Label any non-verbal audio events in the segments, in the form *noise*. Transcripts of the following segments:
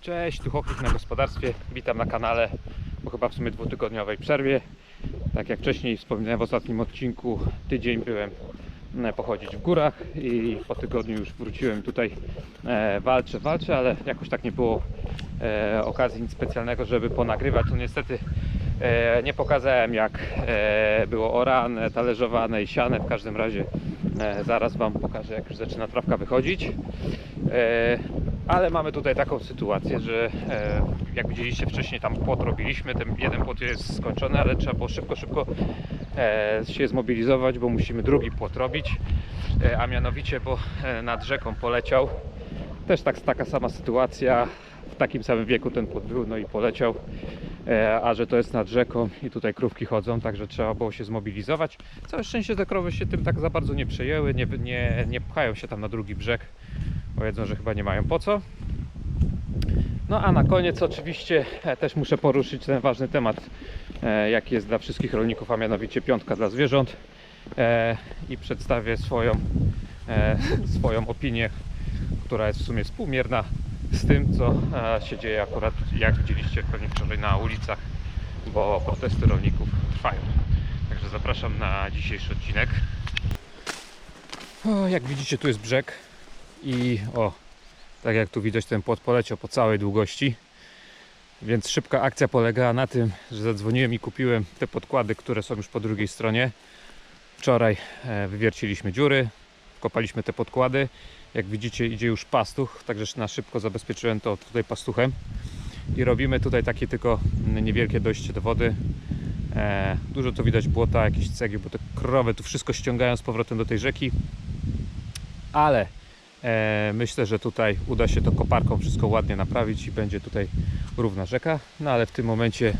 Cześć, tu Choklik na gospodarstwie. Witam na kanale po chyba w sumie dwutygodniowej przerwie. Tak jak wcześniej wspominałem w ostatnim odcinku, tydzień byłem e, pochodzić w górach i po tygodniu już wróciłem tutaj. E, walczę, walczę, ale jakoś tak nie było e, okazji nic specjalnego, żeby ponagrywać. To niestety e, nie pokazałem jak e, było orane, talerzowane i siane. W każdym razie e, zaraz Wam pokażę jak już zaczyna trawka wychodzić. E, ale mamy tutaj taką sytuację, że e, jak widzieliście wcześniej tam płot robiliśmy, ten jeden płot jest skończony, ale trzeba było szybko, szybko e, się zmobilizować, bo musimy drugi płot robić, e, a mianowicie, bo e, nad rzeką poleciał, też tak, taka sama sytuacja, w takim samym wieku ten płot był, no i poleciał, e, a że to jest nad rzeką i tutaj krówki chodzą, także trzeba było się zmobilizować. Całe szczęście te krowy się tym tak za bardzo nie przejęły, nie, nie, nie pchają się tam na drugi brzeg, Powiedzą, że chyba nie mają po co. No a na koniec oczywiście e, też muszę poruszyć ten ważny temat, e, jaki jest dla wszystkich rolników, a mianowicie piątka dla zwierząt. E, I przedstawię swoją, *laughs* swoją opinię, która jest w sumie współmierna z tym, co się dzieje akurat, jak widzieliście pewnie wczoraj na ulicach, bo protesty rolników trwają. Także zapraszam na dzisiejszy odcinek. O, jak widzicie, tu jest brzeg. I o, tak jak tu widać, ten płot poleciał po całej długości. Więc szybka akcja polegała na tym, że zadzwoniłem i kupiłem te podkłady, które są już po drugiej stronie. Wczoraj e, wywierciliśmy dziury, wkopaliśmy te podkłady. Jak widzicie, idzie już pastuch, także na szybko zabezpieczyłem to tutaj pastuchem. I robimy tutaj takie tylko niewielkie dojście do wody. E, dużo tu widać błota, jakieś cegieł, bo te krowy tu wszystko ściągają z powrotem do tej rzeki. Ale myślę, że tutaj uda się to koparką wszystko ładnie naprawić i będzie tutaj równa rzeka. No ale w tym momencie,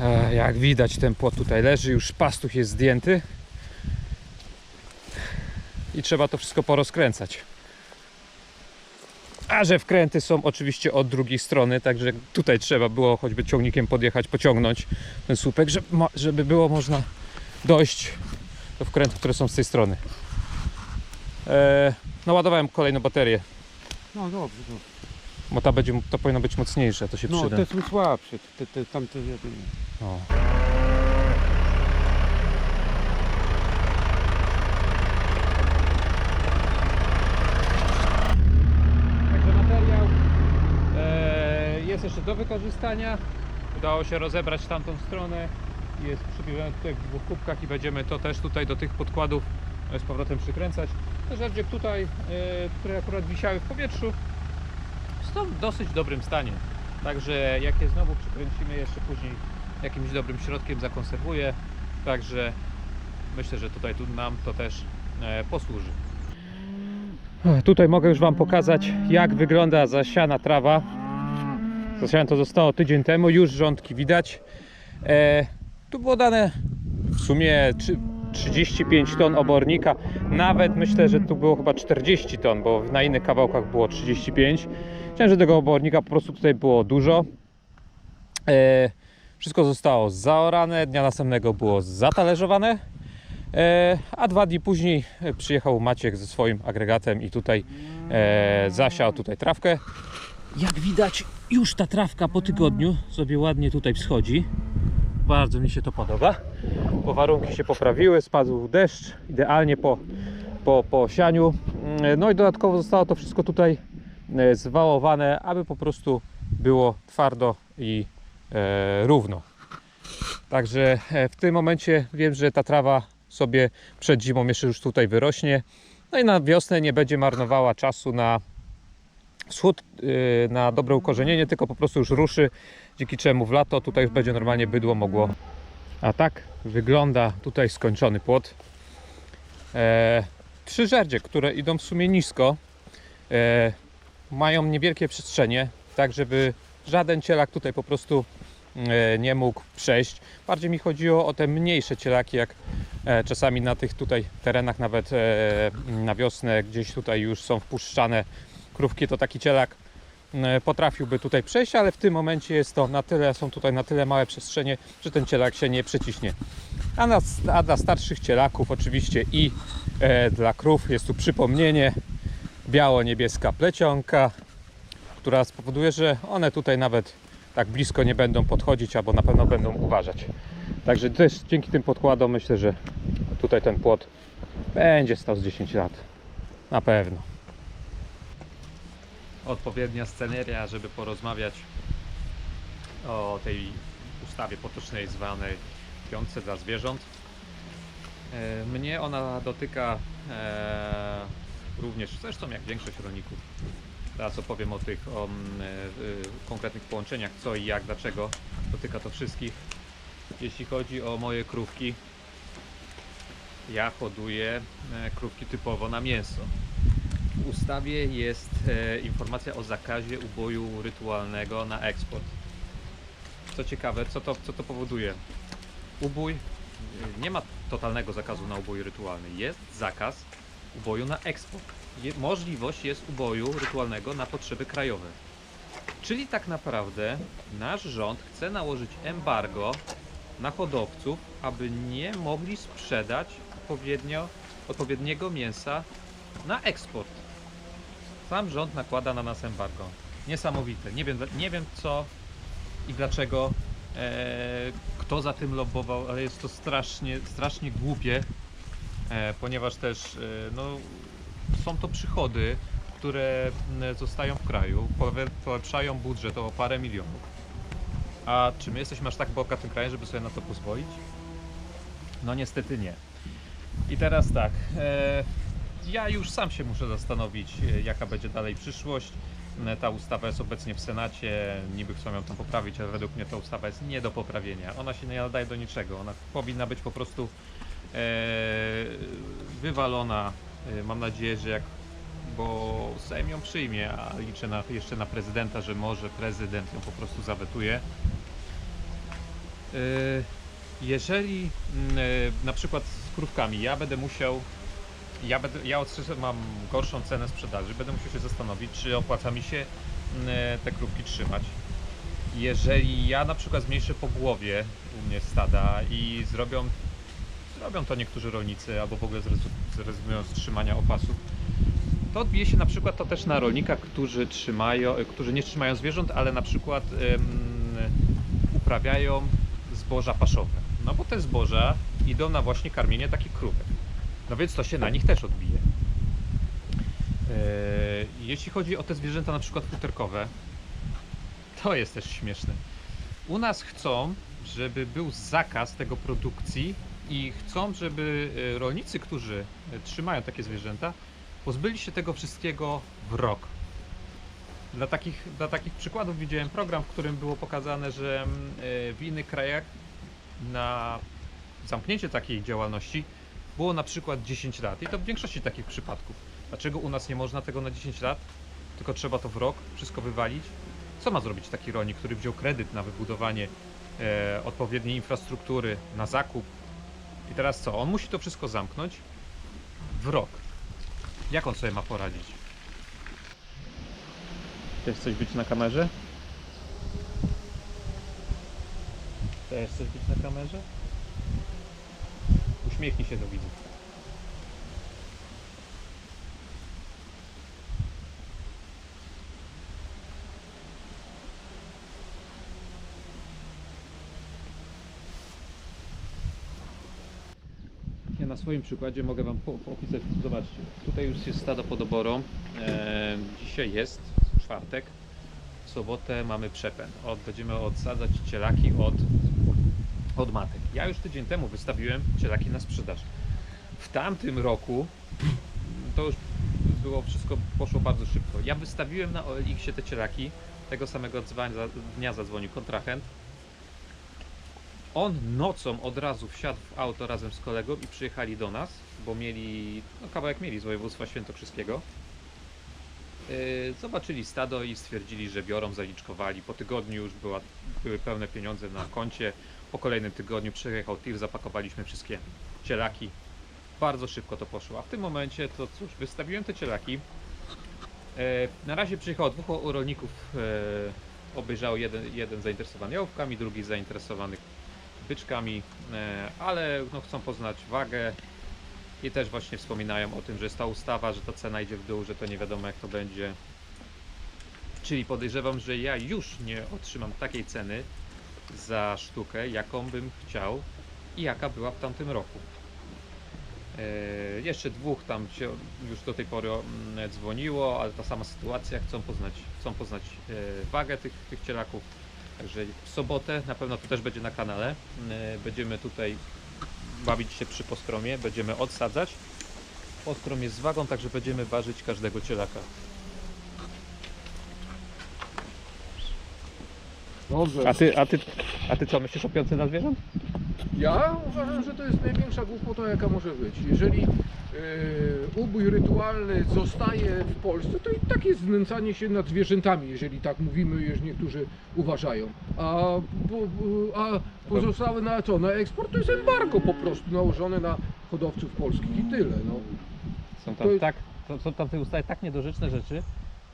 e, jak widać, ten płot tutaj leży, już pastuch jest zdjęty i trzeba to wszystko porozkręcać. A że wkręty są oczywiście od drugiej strony, także tutaj trzeba było choćby ciągnikiem podjechać, pociągnąć ten słupek, żeby, było można dojść do wkrętów, które są z tej strony. E, naładowałem kolejną baterię, No dobrze, no. bo ta będzie, to powinno być mocniejsze, to się No przyda. te są słabsze, te, te, tamte jakby nie. O. Także materiał e, jest jeszcze do wykorzystania. Udało się rozebrać tamtą stronę. Jest przypięty tutaj w dwóch kubkach i będziemy to też tutaj do tych podkładów e, z powrotem przykręcać. Te rzeczy tutaj, e, które akurat wisiały w powietrzu, są w dosyć dobrym stanie. Także jak je znowu przykręcimy jeszcze później jakimś dobrym środkiem zakonserwuję. Także myślę, że tutaj tu nam to też e, posłuży. Tutaj mogę już Wam pokazać jak wygląda zasiana trawa. Zasiane to zostało tydzień temu, już rządki widać. E, tu było dane w sumie 35 ton obornika. Nawet myślę, że tu było chyba 40 ton, bo na innych kawałkach było 35. Myślałem, że tego obornika po prostu tutaj było dużo. E, wszystko zostało zaorane, dnia następnego było zatalerzowane. E, a dwa dni później przyjechał Maciek ze swoim agregatem i tutaj e, zasiał tutaj trawkę. Jak widać, już ta trawka po tygodniu sobie ładnie tutaj wschodzi. Bardzo mi się to podoba, bo warunki się poprawiły, spadł deszcz, idealnie po, po, po sianiu. No i dodatkowo zostało to wszystko tutaj e, zwałowane, aby po prostu było twardo i e, równo. Także e, w tym momencie wiem, że ta trawa sobie przed zimą jeszcze już tutaj wyrośnie. No i na wiosnę nie będzie marnowała czasu na wschód, yy, na dobre ukorzenienie, tylko po prostu już ruszy, dzięki czemu w lato tutaj już będzie normalnie bydło mogło. A tak wygląda tutaj skończony płot. E, trzy żerdzie, które idą w sumie nisko, e, mają niewielkie przestrzenie, tak żeby żaden cielak tutaj po prostu e, nie mógł przejść. Bardziej mi chodziło o te mniejsze cielaki, jak e, czasami na tych tutaj terenach, nawet e, na wiosnę, gdzieś tutaj już są wpuszczane krówki, to taki cielak e, potrafiłby tutaj przejść, ale w tym momencie jest to na tyle, są tutaj na tyle małe przestrzenie, że ten cielak się nie przeciśnie. A, na, a dla starszych cielaków oczywiście i e, dla krów jest tu przypomnienie biało-niebieska plecionka, która spowoduje, że one tutaj nawet tak blisko nie będą podchodzić, albo na pewno będą uważać. Także też dzięki tym podkładom myślę, że tutaj ten płot będzie stał z 10 lat. Na pewno. Odpowiednia sceneria, żeby porozmawiać o tej ustawie potocznej zwanej piątce dla zwierząt. E, Mnie ona dotyka e, również, zresztą jak większość rolników. Teraz opowiem o tych o, e, konkretnych połączeniach, co i jak, dlaczego. Dotyka to wszystkich. Jeśli chodzi o moje krówki, ja hoduję krówki typowo na mięso. W ustawie jest e, informacja o zakazie uboju rytualnego na eksport. Co ciekawe, co to, co to powoduje? Ubój, y, nie ma totalnego zakazu na ubój rytualny. Jest zakaz uboju na eksport. Je, możliwość jest uboju rytualnego na potrzeby krajowe. Czyli tak naprawdę nasz rząd chce nałożyć embargo na hodowców, aby nie mogli sprzedać odpowiednio, odpowiedniego mięsa na eksport. Sam rząd nakłada na nas embargo. Niesamowite. Nie wiem, nie wiem co i dlaczego, e, kto za tym lobbował, ale jest to strasznie, strasznie głupie, e, ponieważ też e, no, są to przychody, które zostają w kraju, polepszają budżet o parę milionów. A czy my jesteśmy aż tak bogatym krajem, żeby sobie na to pozwolić? No niestety nie. I teraz tak, e, ja już sam się muszę zastanowić, e, jaka będzie dalej przyszłość. E, Ta ustawa jest obecnie w Senacie, niby chcą ją tam poprawić, ale według mnie ta ustawa jest nie do poprawienia. Ona się nie nadaje do niczego, ona powinna być po prostu e, wywalona. E, mam nadzieję, że jak, bo Sejm ją przyjmie, a liczę na, jeszcze na prezydenta, że może prezydent ją po prostu zawetuje. Jeżeli mm, na przykład z krówkami ja będę musiał ja, będę, ja mam gorszą cenę sprzedaży, będę musiał się zastanowić, czy opłaca mi się mm, e, te krówki trzymać. Jeżeli ja na przykład zmniejszę po głowie u mnie stada i zrobią, zrobią to niektórzy rolnicy, albo w ogóle zrezygnują z trzymania opasów, to odbije się na przykład to też na rolnikach, którzy trzymają, którzy nie trzymają zwierząt, ale na przykład em, uprawiają zboża paszowe. No bo te zboża idą na właśnie karmienie takich krówek. No więc to się na nich też odbije. Eee, Jeśli chodzi o te zwierzęta na przykład futerkowe, to jest też śmieszne. U nas chcą, żeby był zakaz tego produkcji i chcą, żeby e, rolnicy, którzy e, trzymają takie zwierzęta, pozbyli się tego wszystkiego w rok. Dla takich, dla takich przykładów widziałem program, w którym było pokazane, że mm, e, w innych krajach na zamknięcie takiej działalności było na przykład 10 lat. I to w większości takich przypadków. Dlaczego u nas nie można tego na 10 lat? Tylko trzeba to w rok wszystko wywalić? Co ma zrobić taki rolnik, który wziął kredyt na wybudowanie e, odpowiedniej infrastruktury, na zakup? I teraz co? On musi to wszystko zamknąć w rok. Jak on sobie ma poradzić? Chcesz coś być na kamerze? Chcesz coś być na kamerze? Uśmiechnij się do widzów. Ja na swoim przykładzie mogę Wam po, poopisać, zobaczcie, tutaj już jest stado pod oborą, e, dzisiaj jest czwartek, w sobotę mamy przepęd, od, będziemy odsadzać cielaki od, od matek. Ja już tydzień temu wystawiłem cielaki na sprzedaż. W tamtym roku to już było wszystko, poszło bardzo szybko. Ja wystawiłem na OLX-ie te cielaki, tego samego dnia zadzwonił kontrahent, on nocą od razu wsiadł w auto razem z kolegą i przyjechali do nas, bo mieli, no kawałek mieli z województwa świętokrzyskiego. Yy, Zobaczyli stado i stwierdzili, że biorą, zaliczkowali. Po tygodniu już była, były pełne pieniądze na koncie. Po kolejnym tygodniu przyjechał tir, zapakowaliśmy wszystkie cielaki. Bardzo szybko to poszło. A w tym momencie to cóż, wystawiłem te cielaki. E, Na razie przyjechało dwóch rolników. e, Obejrzało jeden, jeden zainteresowany jałówkami, drugi zainteresowany byczkami, e, ale no, chcą poznać wagę i też właśnie wspominają o tym, że jest ta ustawa, że ta cena idzie w dół, że to nie wiadomo jak to będzie. Czyli podejrzewam, że ja już nie otrzymam takiej ceny za sztukę, jaką bym chciał i jaka była w tamtym roku. E, jeszcze dwóch tam się już do tej pory mm, dzwoniło, ale ta sama sytuacja, chcą poznać, chcą poznać e, wagę tych, tych cielaków. Także w sobotę na pewno to też będzie na kanale. E, będziemy tutaj bawić się przy postromie, będziemy odsadzać. Postrom jest z wagą, także będziemy ważyć każdego cielaka. Dobrze. A ty, a ty, a ty co, myślisz o piątce na zwierząt? Ja uważam, że to jest największa głupota, jaka może być. Jeżeli e, ubój rytualny zostaje w Polsce, to i tak jest znęcanie się nad zwierzętami, jeżeli tak mówimy, już niektórzy uważają. A, po, a pozostałe na co? Na eksport to jest embargo po prostu nałożone na hodowców polskich i tyle. No. Są To tam jest- tak, to, są tam w tej ustawie tak niedorzeczne rzeczy,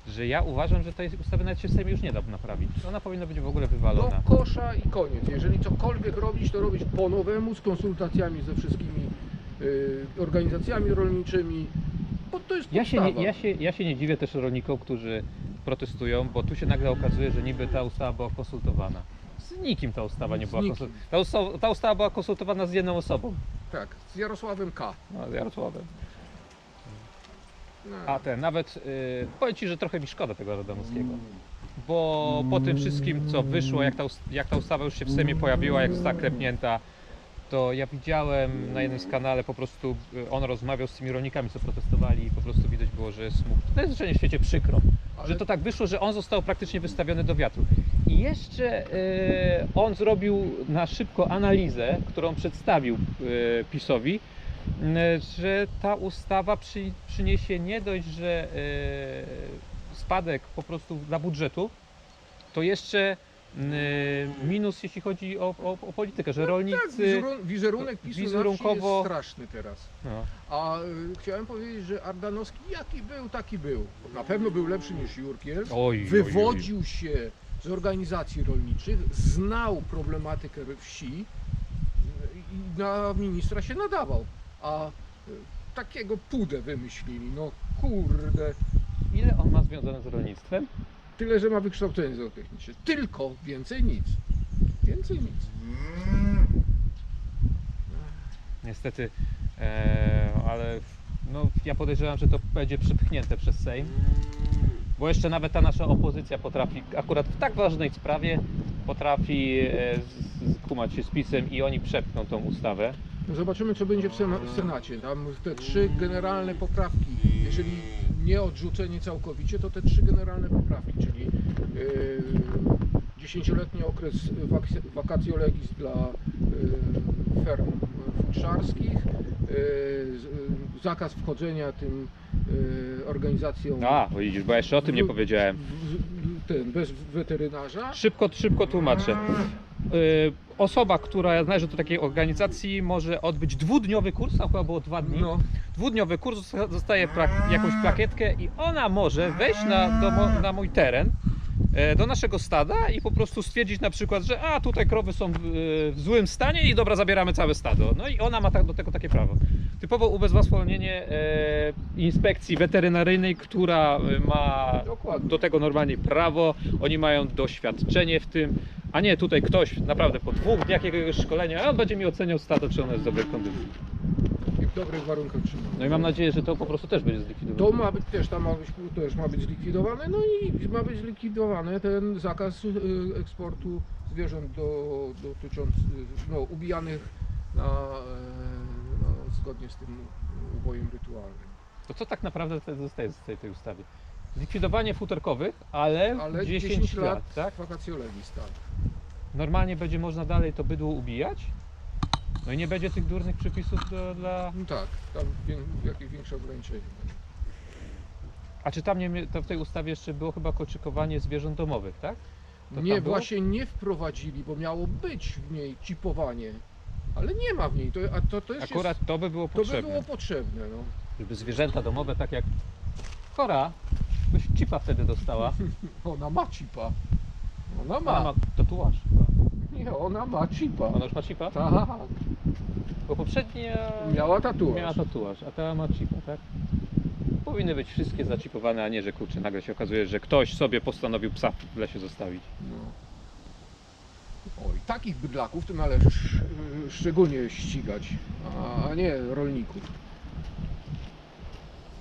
że ja uważam, że tej ustawy nawet się w Sejmie już nie da naprawić. Ona powinna być w ogóle wywalona. Do kosza i koniec. Jeżeli cokolwiek robić, to robić po nowemu, z konsultacjami ze wszystkimi e, organizacjami rolniczymi, bo to jest Ja się, podstawa. nie, ja, się, ja się nie dziwię też rolnikom, którzy protestują, bo tu się nagle okazuje, że niby ta ustawa była konsultowana. Z nikim ta ustawa nie Z była nikim. konsultowana. Ta, usta- ta ustawa była konsultowana z jedną osobą. Tak, z Jarosławem K. No, z Jarosławem. A ten, nawet y, powiem Ci, że trochę mi szkoda tego Radomowskiego. Bo po tym wszystkim, co wyszło, jak ta, ust- jak ta ustawa już się w Sejmie pojawiła, jak została krepnięta, to ja widziałem na jednym z kanale po prostu, y, on rozmawiał z tymi rolnikami, co protestowali i po prostu widać było, że jest mu w najzwyczajniej w świecie przykro, że to tak wyszło, że on został praktycznie wystawiony do wiatru. I jeszcze y, on zrobił na szybko analizę, którą przedstawił y, PiSowi, że ta ustawa przy, przyniesie nie dość, że y, spadek po prostu dla budżetu, to jeszcze y, minus jeśli chodzi o, o, o politykę, że tak, rolnicy... wizerun- wizerunek PiSu wizerunkowo- jest straszny teraz. No. A y, chciałem powiedzieć, że Ardanowski jaki był, taki był. Na pewno był lepszy niż Jurkiel. Oj, oj, Wywodził się z organizacji rolniczych, znał problematykę wsi i na ministra się nadawał. A y, takiego pudę wymyślili. No kurde. Ile on ma związane z rolnictwem? Tyle, że ma wykształcenie zootechniczne. Tylko, więcej nic. Więcej nic. Niestety, e, ale no, ja podejrzewam, że to będzie przepchnięte przez Sejm. Bo jeszcze nawet ta nasza opozycja potrafi, akurat w tak ważnej sprawie, potrafi e, z- skumać się z pisem i oni przepchną tą ustawę. Zobaczymy, co będzie w, Sena w Senacie. Tam te trzy generalne poprawki, jeżeli nie odrzucenie całkowicie, to te trzy generalne poprawki, czyli dziesięcioletni okres vacatio legis dla yy, ferm futrzarskich, yy, zakaz wchodzenia tym organizacjom A, widzisz, bo ja jeszcze o tym nie powiedziałem. ten, bez weterynarza. Szybko, szybko tłumaczę. Osoba, która należy do takiej organizacji, może odbyć dwudniowy kurs, a chyba było dwa dni. No, dwudniowy kurs, dosta- dostaje pla- jakąś plakietkę i ona może wejść na, do, mo- na mój teren, e, do naszego stada i po prostu stwierdzić na przykład, że a tutaj krowy są w, w złym stanie i dobra, zabieramy całe stado. No i ona ma tak, do tego takie prawo. Typowo ubezwłasnowolnienie e, inspekcji weterynaryjnej, która e, ma dokładnie. do tego normalnie prawo, oni mają doświadczenie w tym, a nie tutaj ktoś naprawdę po dwóch dniach jakiegoś szkolenia, a on będzie mi oceniał stado, czy ono jest w dobrej kondycji. I w dobrych warunkach trzymania. No i mam nadzieję, że to po prostu też będzie zlikwidowane. To ma być też tam ma być, też ma być zlikwidowane, no i ma być zlikwidowany ten zakaz y, eksportu zwierząt do, dotyczący, no, ubijanych na, e, no, zgodnie z tym ubojem rytualnym. To co tak naprawdę zostaje z tej, tej ustawy? Zlikwidowanie futerkowych, ale, Ale 10, 10 lat, lat tak? vacatio legis, tak. Normalnie będzie można dalej to bydło ubijać. No i nie będzie tych durnych przepisów do, dla... No tak, tam wię, jakieś większe ograniczenia. A czy tam nie, to w tej ustawie jeszcze było chyba koczykowanie zwierząt domowych, tak? To nie, właśnie nie wprowadzili, bo miało być w niej chipowanie, ale nie ma w niej, to, a to Akurat jest, to by było to by potrzebne. było potrzebne, no. Żeby zwierzęta domowe, tak jak Kora, byś chipa wtedy dostała. *laughs* Ona ma chipa. Ona ma. Ona ma tatuaż chyba. Nie, ona ma chipa. Ona już ma chipa? Tak. Bo poprzednia Miała tatuaż. miała tatuaż, a ta ma chipa, tak? powinny być wszystkie zaczipowane, a nie, że kurczę, nagle się okazuje, że ktoś sobie postanowił psa w lesie zostawić. No. Oj, takich bydlaków to należy sz- szczególnie ścigać, a nie rolników.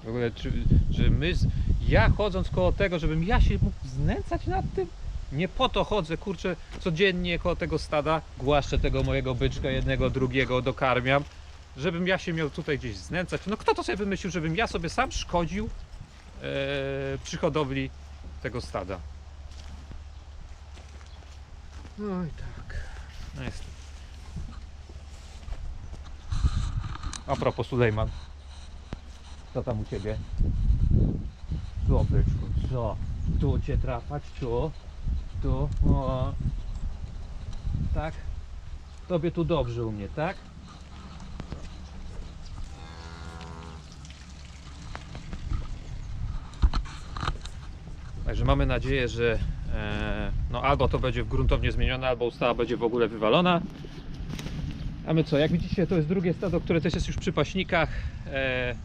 W ogóle, czy, że my, z, ja chodząc koło tego, żebym ja się mógł znęcać nad tym, nie po to chodzę, kurczę, codziennie koło tego stada, głaszczę tego mojego byczka, jednego, drugiego, dokarmiam, żebym ja się miał tutaj gdzieś znęcać. No kto to sobie wymyślił, żebym ja sobie sam szkodził e, przy hodowli tego stada? Oj, tak. No jest. A propos Sulejman. Co tam u ciebie? Co byczku, co? Tu cię trafać, tu? Tu? O. Tak? Tobie tu dobrze u mnie, tak? Także mamy nadzieję, że e, no albo to będzie gruntownie zmienione, albo ustawa będzie w ogóle wywalona. A my co, jak widzicie, to jest drugie stado, które też jest już przy paśnikach, e,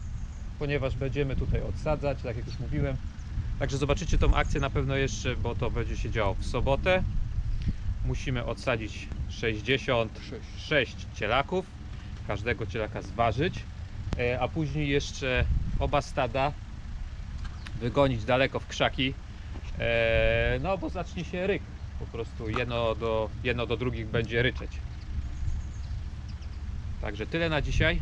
ponieważ będziemy tutaj odsadzać, tak jak już mówiłem. Także zobaczycie tą akcję na pewno jeszcze, bo to będzie się działo w sobotę. Musimy odsadzić 66 cielaków, każdego cielaka zważyć, e, a później jeszcze oba stada wygonić daleko w krzaki, e, no bo zacznie się ryk. Po prostu jedno do, jedno do drugich będzie ryczeć. Także tyle na dzisiaj.